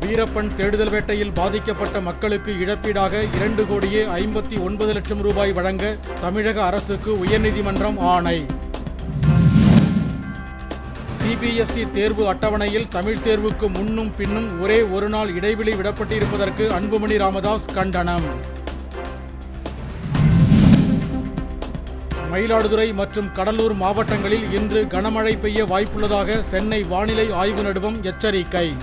வீரப்பன் தேடுதல் வேட்டையில் பாதிக்கப்பட்ட மக்களுக்கு இழப்பீடாக இரண்டு கோடியே ஐம்பத்தி ஒன்பது லட்சம் ரூபாய் வழங்க தமிழக அரசுக்கு உயர்நீதிமன்றம் ஆணை. சிபிஎஸ்இ தேர்வு அட்டவணையில் தமிழ் தேர்வுக்கு முன்னும் பின்னும் ஒரே ஒரு நாள் இடைவெளி விடப்பட்டிருப்பதற்கு அன்புமணி ராமதாஸ் கண்டனம். மயிலாடுதுறை மற்றும் கடலூர் மாவட்டங்களில் இன்று கனமழை பெய்ய வாய்ப்புள்ளதாக சென்னை வானிலை ஆய்வு நடுவம் எச்சரிக்கை.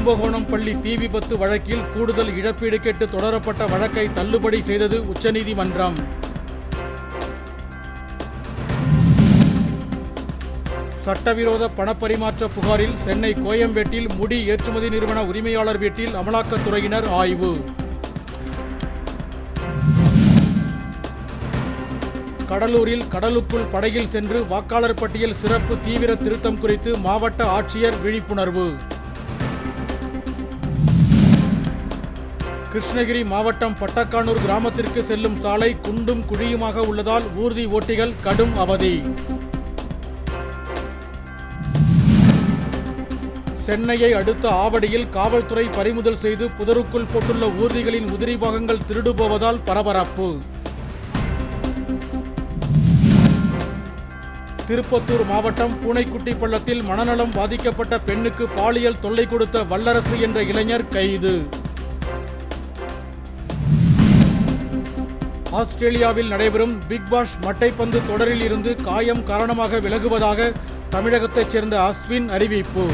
கும்பகோணம் பள்ளி தீ விபத்து வழக்கில் கூடுதல் இழப்பீடு கேட்டு தொடரப்பட்ட வழக்கை தள்ளுபடி செய்தது உச்சநீதிமன்றம். சட்டவிரோத பணப்பரிமாற்ற புகாரில் சென்னை கோயம்பேட்டில் முடி ஏற்றுமதி நிறுவன உரிமையாளர் வீட்டில் அமலாக்கத்துறையினர் ஆய்வு. கடலூரில் கடலுக்குள் படகில் சென்று வாக்காளர் பட்டியல் சிறப்பு தீவிர திருத்தம் குறித்து மாவட்ட ஆட்சியர் விழிப்புணர்வு. கிருஷ்ணகிரி மாவட்டம் பட்டக்கானூர் கிராமத்திற்கு செல்லும் சாலை குண்டும் குழியுமாக உள்ளதால் ஊர்தி ஓட்டிகள் கடும் அவதி. சென்னையை அடுத்த ஆவடியில் காவல்துறை பறிமுதல் செய்து புதருக்குள் போட்டுள்ள ஊர்திகளின் உதிரி பாகங்கள் திருடு போவதால் பரபரப்பு. திருப்பத்தூர் மாவட்டம் பூனைக்குட்டி பள்ளத்தில் மனநலம் பாதிக்கப்பட்ட பெண்ணுக்கு பாலியல் தொல்லை கொடுத்த வல்லரசு என்ற இளைஞர் கைது. ஆஸ்திரேலியாவில் நடைபெறும் பிக் பாஷ் மட்டைப்பந்து தொடரில் இருந்து காயம் காரணமாக விலகுவதாக தமிழகத்தைச் சேர்ந்த அஸ்வின் அறிவிப்பு.